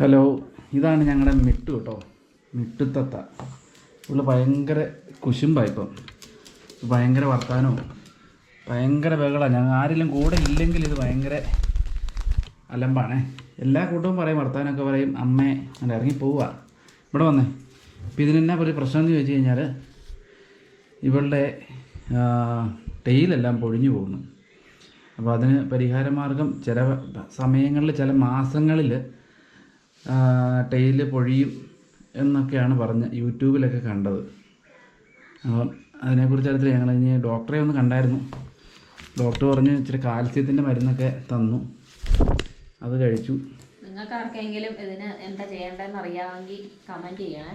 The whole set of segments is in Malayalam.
ഹലോ ഇതാണ് ഞങ്ങളുടെ മിട്ടു കേട്ടോ മിട്ടുത്തത്ത. ഉള്ള ഭയങ്കര കുശുമ്പായിപ്പം ഭയങ്കര വർത്താനവും. ഭയങ്കര ബഹളമാണ് ഞങ്ങൾ ആരെങ്കിലും കൂടെ ഇല്ലെങ്കിൽ ഇത് ഭയങ്കര അലമ്പാണേ. എല്ലാ കൂട്ടവും പറയും വർത്താനമൊക്കെ പറയും. അമ്മേ അല്ല ഇറങ്ങി പോവുക ഇവിടെ വന്നേ. ഇപ്പം ഇതിനെന്നാ ഒരു പ്രശ്നം എന്ന് ചോദിച്ചു കഴിഞ്ഞാൽ ഇവളുടെ ടെയിലെല്ലാം പൊഴിഞ്ഞു പോകുന്നു. അപ്പോൾ അതിന് പരിഹാരമാർഗം ചില സമയങ്ങളിൽ ചില മാസങ്ങളിൽ ടെയിൽ പൊഴിയും എന്നൊക്കെയാണ് പറഞ്ഞ് യൂട്യൂബിലൊക്കെ കണ്ടത്. അപ്പം അതിനെക്കുറിച്ച് അറിയത്തില്ല. ഞങ്ങൾ ഇനി ഡോക്ടറെ ഒന്ന് കണ്ടായിരുന്നു. ഡോക്ടർ പറഞ്ഞ് ഇച്ചിരി കാൽസ്യത്തിന്റെ മരുന്നൊക്കെ തന്നു. അത് കഴിച്ചു. നിങ്ങൾക്ക് ആർക്കെങ്കിലും ഇതിന് എന്താ ചെയ്യേണ്ടതെന്ന് അറിയാമെങ്കിൽ കമന്റ് ചെയ്യണേ.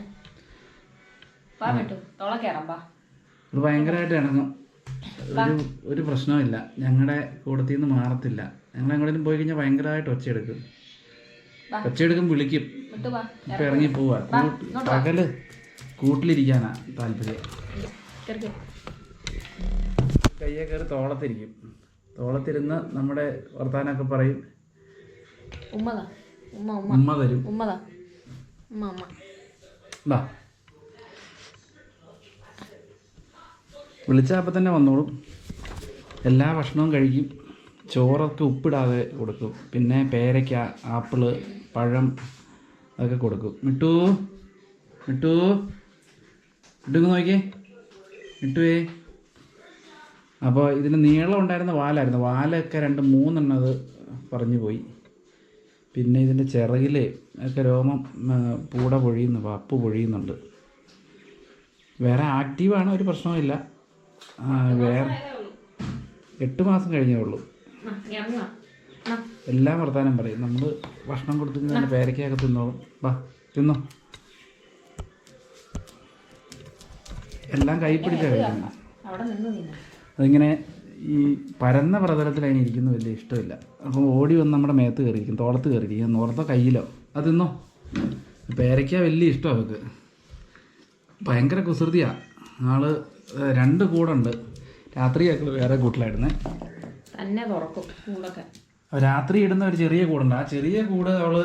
ഇത് ഭയങ്കരമായിട്ട് ഇണങ്ങും. ഒരു ഒരു പ്രശ്നമില്ല ഞങ്ങളുടെ കൂടത്തിൽ നിന്ന് മാറത്തില്ല. ഞങ്ങൾ എങ്ങോട്ടും പോയി കഴിഞ്ഞാൽ ഭയങ്കരമായിട്ട് ഒച്ചയെടുക്കും. ഒച്ചയെടുക്കും വിളിക്കും. ഇപ്പൊ ഇറങ്ങി. പോവാ. പകൽ കൂട്ടിലിരിക്കാനാ താല്പര്യം. കയ്യെ കയറി. തോളത്തിരിക്കും. തോളത്തിരുന്ന് നമ്മുടെ വർത്താനൊക്കെ പറയും. ഉമ്മ തരും വിളിച്ചാൽ അപ്പം തന്നെ വന്നോളും. എല്ലാ ഭക്ഷണവും കഴിക്കും. ചോറൊക്കെ ഉപ്പിടാതെ കൊടുക്കും. പിന്നെ പേരയ്ക്ക ആപ്പിൾ പഴം അതൊക്കെ കൊടുക്കും. മിട്ടു മിട്ടു മിട്ടുങ്ങ് നോക്കിയേ. മിട്ടുവേ. അപ്പോൾ ഇതിന് നീളം ഉണ്ടായിരുന്ന വാലായിരുന്നു. വാലൊക്കെ രണ്ട് മൂന്നെണ്ണം അത് പറഞ്ഞു പോയി. പിന്നെ ഇതിന്റെ ചിറകിൽ ഒക്കെ രോമം പൂട പൊഴിയുന്നു പപ്പ് പൊഴിയുന്നുണ്ട്. വേറെ ആക്റ്റീവാണ് ഒരു പ്രശ്നവുമില്ല. വേറെ എട്ട് മാസം കഴിഞ്ഞേ ഉള്ളൂ. എല്ലാം വർത്താനം പറയും. നമ്മൾ ഭക്ഷണം കൊടുത്തിട്ട് പേരക്കയൊക്കെ തിന്നോളും. വാ തിന്നോ. എല്ലാം കൈ തിന്നു. അതിങ്ങനെ ഈ പരന്ന പ്രതലത്തിൽ അതിന് ഇരിക്കുന്നത് വലിയ ഇഷ്ടമില്ല. അപ്പം ഓടി വന്ന് നമ്മുടെ മേത്ത് കയറിയിരിക്കും തോളത്ത് കയറിയിരിക്കും നോർത്തോ കയ്യിലോ. അത് തിന്നോ. പേരയ്ക്ക വലിയ ഇഷ്ടമാണ് അവൾക്ക് ഭയങ്കര കുസൃതിയാണ് ആൾ രണ്ട് കൂടുണ്ട് രാത്രി ഞങ്ങൾ വേറെ കൂട്ടിലായിരുന്നേ. തന്നെ തുറക്കും കൂടൊക്കെ. രാത്രി ഇടുന്ന ഒരു ചെറിയ കൂടുണ്ട്. ആ ചെറിയ കൂട് അവൾ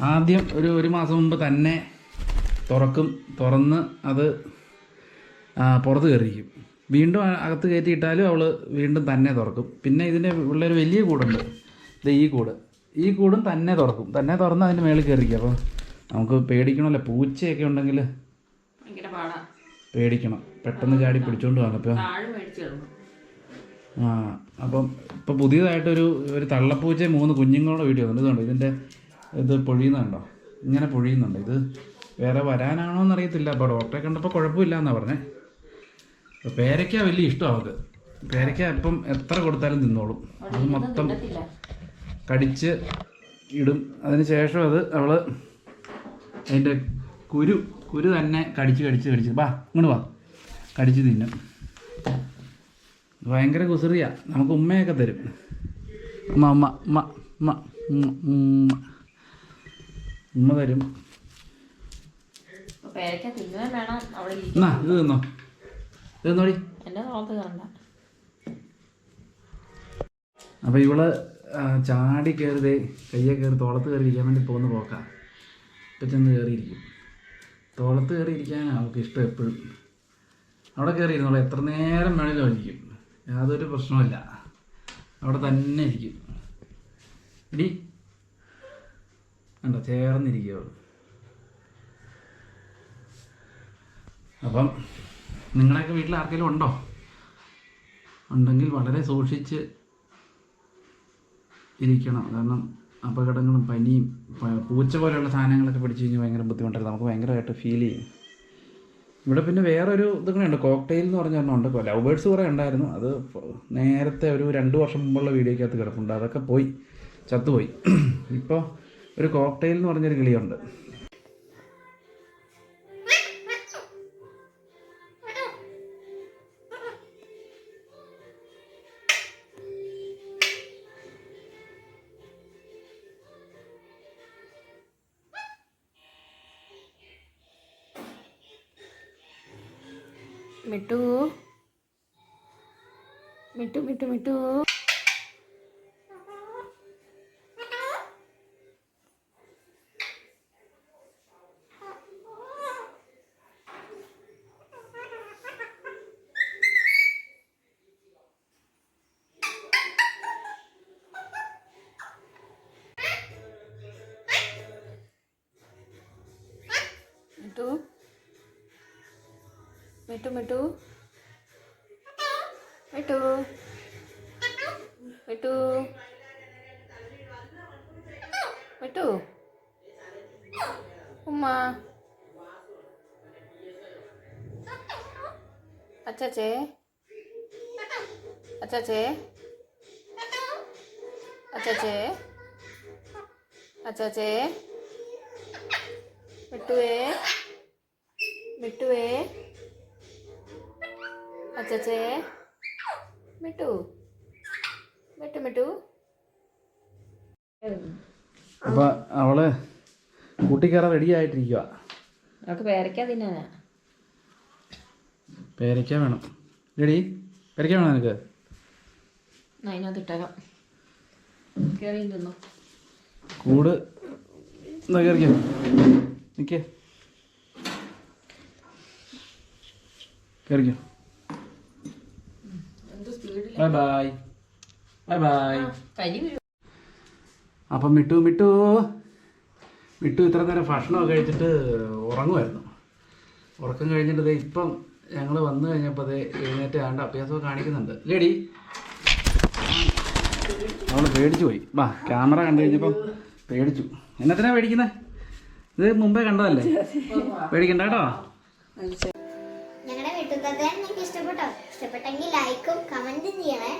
ആദ്യം ഒരു ഒരു മാസം മുമ്പ് തന്നെ തുറക്കും. തുറന്ന് അത് പുറത്ത് കയറിയിരിക്കും. വീണ്ടും അകത്ത് കയറ്റി ഇട്ടാലും അവൾ വീണ്ടും തന്നെ തുറക്കും. പിന്നെ ഇതിന്റെ ഉള്ളൊരു വലിയ കൂടുണ്ട്. ഇത് ഈ കൂട്. ഈ കൂടും തന്നെ തുറക്കും. തന്നെ തുറന്ന് അതിന്റെ മേളിൽ കയറിക്കും അപ്പോൾ നമുക്ക് പേടിക്കണമല്ലോ. പൂച്ചയൊക്കെ ഉണ്ടെങ്കിൽ പേടിക്കണം. പെട്ടെന്ന് ചാടി പിടിച്ചോണ്ട് പോകാം അപ്പോൾ അപ്പം ഇപ്പം പുതിയതായിട്ടൊരു ഒരു തള്ളപ്പൂച്ച മൂന്ന് കുഞ്ഞുങ്ങളുടെ വീഡിയോ ഉണ്ട് ഇതുണ്ട് ഇതിന്റെ ഇത് പൊഴിയുന്നുണ്ടോ? ഇങ്ങനെ പൊഴിയുന്നുണ്ട്. ഇത് വേറെ വരാനാണോ എന്നറിയത്തില്ല. അപ്പോൾ ഡോക്ടറെ കണ്ടപ്പോൾ കുഴപ്പമില്ല എന്നാണ് അപ്പോൾ പേരയ്ക്ക വലിയ ഇഷ്ടമാണ് അവർക്ക് പേരയ്ക്ക ഇപ്പം എത്ര കൊടുത്താലും തിന്നോളും. അത് മൊത്തം കടിച്ച് ഇടും. അതിന് ശേഷം അത് അവൾ അതിന്റെ കുരു കുരു തന്നെ കടിച്ച് കടിച്ച് കടിച്ച്. വാ ഇങ്ങോട്ട് വാ. കടിച്ച് തിന്നും. ഭയങ്കര കുസറിയ നമുക്ക് ഉമ്മയൊക്കെ തരും. ഉമ്മ ഉമ്മ ഉമ്മ ഉമ്മ ഉമ്മ തരും. അപ്പൊ എന്നാ ഇത് തിന്നോ? ഇത് തിന്നോടി. അപ്പോൾ ഇവൾ ചാടി കയറി കയ്യെ കയറി തോളത്ത് കയറി ഇരിക്കാൻ വേണ്ടി പോകുന്ന പോക്കാ. ഇപ്പം ചെന്ന് കയറിയിരിക്കും തോളത്ത് കയറി ഇരിക്കാനാണ് അവൾക്ക് ഇഷ്ടം എപ്പോഴും. അവിടെ കയറിയിരുന്നോളൂ എത്ര നേരം വേണേലും ഇരിക്കും. യാതൊരു പ്രശ്നമില്ല അവിടെ തന്നെ ഇരിക്കും. ഇടി കണ്ടോ ചേർന്നിരിക്കുക അപ്പം നിങ്ങളെയൊക്കെ വീട്ടിൽ ആർക്കെങ്കിലും ഉണ്ടോ? ഉണ്ടെങ്കിൽ വളരെ സൂക്ഷിച്ച് ഇരിക്കണം. കാരണം അപകടങ്ങളും പനിയും പൂച്ച പോലെയുള്ള സാധനങ്ങളൊക്കെ പിടിച്ചു കഴിഞ്ഞാൽ ഭയങ്കര ബുദ്ധിമുട്ടായിരുന്നു നമുക്ക് ഭയങ്കരമായിട്ട് ഫീൽ ചെയ്യും. ഇവിടെ പിന്നെ വേറൊരു ഉണ്ട്. കോക്ടെയിൽ എന്ന് പറഞ്ഞ ഒരെണ്ണം ഉണ്ട്. ലവ് ബേർഡ്സ് കുറേ ഉണ്ടായിരുന്നു. അത് നേരത്തെ ഒരു രണ്ട് വർഷം മുമ്പുള്ള വീഡിയോയ്ക്കകത്ത് കിടപ്പുണ്ട്. അതൊക്കെ പോയി. ചത്തുപോയി. ഇപ്പോൾ ഒരു കോക്ടെയിൽ എന്ന് പറഞ്ഞൊരു കിളിയുണ്ട്. മിട്ടു മിട്ടു മിട്ടു മിട്ടു മിട്ടു മിട്ടു. മിട്ടു. മിട്ടു. മിട്ടു. ഉമ്മ. അച്ചാച്ചേ. അച്ചാച്ചേ. അച്ചാച്ചേ. അച്ചാച്ചേ. മിട്ടുവേ. മിട്ടുവേ. അച്ചാച്ചേ. മിട്ടു. മിട്ടു മിട്ടു. അപ്പൊ അവൾ കൂട്ടിക്കയറാൻ റെഡി ആയിട്ടിരിക്കുക നമുക്ക് പേരയ്ക്ക തിന്നാനാ പേരയ്ക്ക വേണം. റെഡി പേരയ്ക്ക വേണം നിനക്ക്? അതിനകത്ത് ഇട്ടേക്കാം. കയറി തിന്നു. കൂട്. എന്നാ കയറിക്കോ നിൽക്കേ കയറിക്കോ എന്ത് ബൈ ബൈ ബൈ ബൈ അപ്പം മിട്ടു മിട്ടു. മിട്ടു ഇത്ര നേരം ഭക്ഷണമൊക്കെ കഴിച്ചിട്ട് ഉറങ്ങുമായിരുന്നു. ഉറക്കം കഴിഞ്ഞിട്ട് ദേ ഇപ്പം ഞങ്ങൾ വന്നു കഴിഞ്ഞപ്പോൾ അത് എഴുന്നേറ്റ് ആണ്ട് അഭ്യാസമൊക്കെ കാണിക്കുന്നുണ്ട്. ലേഡി അവൾ പേടിച്ചു പോയി. വാ ക്യാമറ കണ്ടു കഴിഞ്ഞപ്പം പേടിച്ചു. എന്നത്തിനാ പേടിക്കുന്നത് ഇത് മുമ്പേ കണ്ടതല്ലേ? പേടിക്കണ്ട കേട്ടോ? ഞങ്ങളുടെ നിങ്ങൾക്ക് ഇഷ്ടപ്പെട്ടോ? ഇഷ്ടപ്പെട്ടെങ്കിൽ ലൈക്കും കമന്റും ചെയ്യണേ.